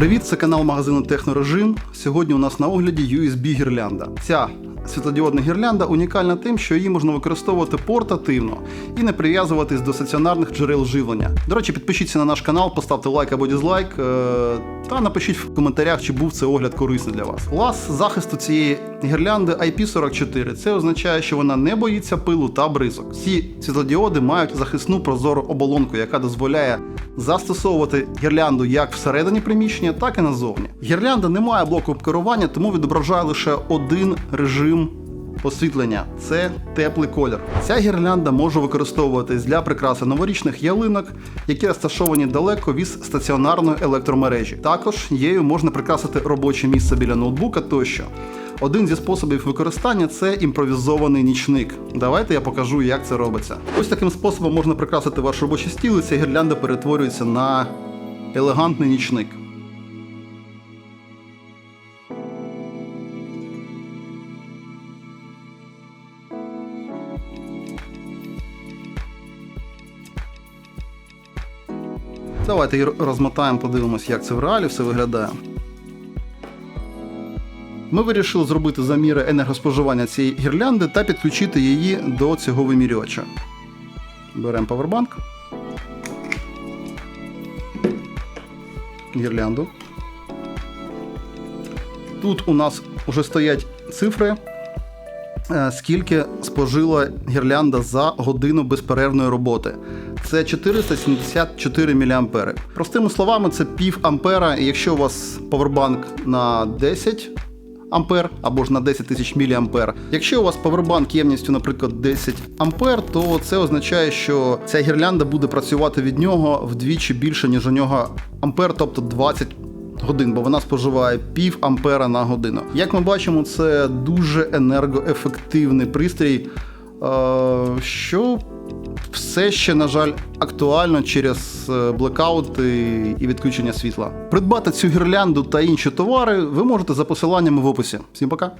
Привіт, це канал магазину Технорежим. Сьогодні у нас на огляді USB гірлянда. Ця світлодіодна гірлянда унікальна тим, що її можна використовувати портативно і не прив'язуватись до стаціонарних джерел живлення. До речі, підпишіться на наш канал, поставте лайк або дізлайк е, та напишіть в коментарях, чи був цей огляд корисний для вас. Клас захисту цієї гірлянди IP44. Це означає, що вона не боїться пилу та бризок. Ці світлодіоди мають захисну прозору оболонку, яка дозволяє застосовувати гірлянду як всередині приміщення, так і назовні. Гірлянда не має блоку керування, тому відображає лише один режим освітлення це теплий колір. Ця гірлянда може використовуватись для прикраси новорічних ялинок, які розташовані далеко від стаціонарної електромережі. Також її можна прикрасити робоче місце біля ноутбука тощо. Один зі способів використання це імпровізований нічник. Давайте я покажу, як це робиться. Ось таким способом можна прикрасити ваш робочий стіл, і ця гірлянда перетворюється на елегантний нічник. Давайте її розмотаємо, подивимось, як це в реалі все виглядає. Ми вирішили зробити заміри енергоспоживання цієї гірлянди та підключити її до цього вимірювача. Беремо павербанк. Гірлянду. Тут у нас вже стоять цифри, скільки спожила гірлянда за годину безперервної роботи. Це 474 мА. Простими словами, це пів ампера. І якщо у вас павербанк на 10 ампер або ж на 10 тисяч мА. Якщо у вас павербанк ємністю, наприклад, 10 ампер, то це означає, що ця гірлянда буде працювати від нього вдвічі більше, ніж у нього ампер, тобто 20 годин, бо вона споживає пів ампера на годину. Як ми бачимо, це дуже енергоефективний пристрій, е, що все ще, на жаль, актуально через е, блекаути і відключення світла. Придбати цю гірлянду та інші товари ви можете за посиланнями в описі. Всім пока!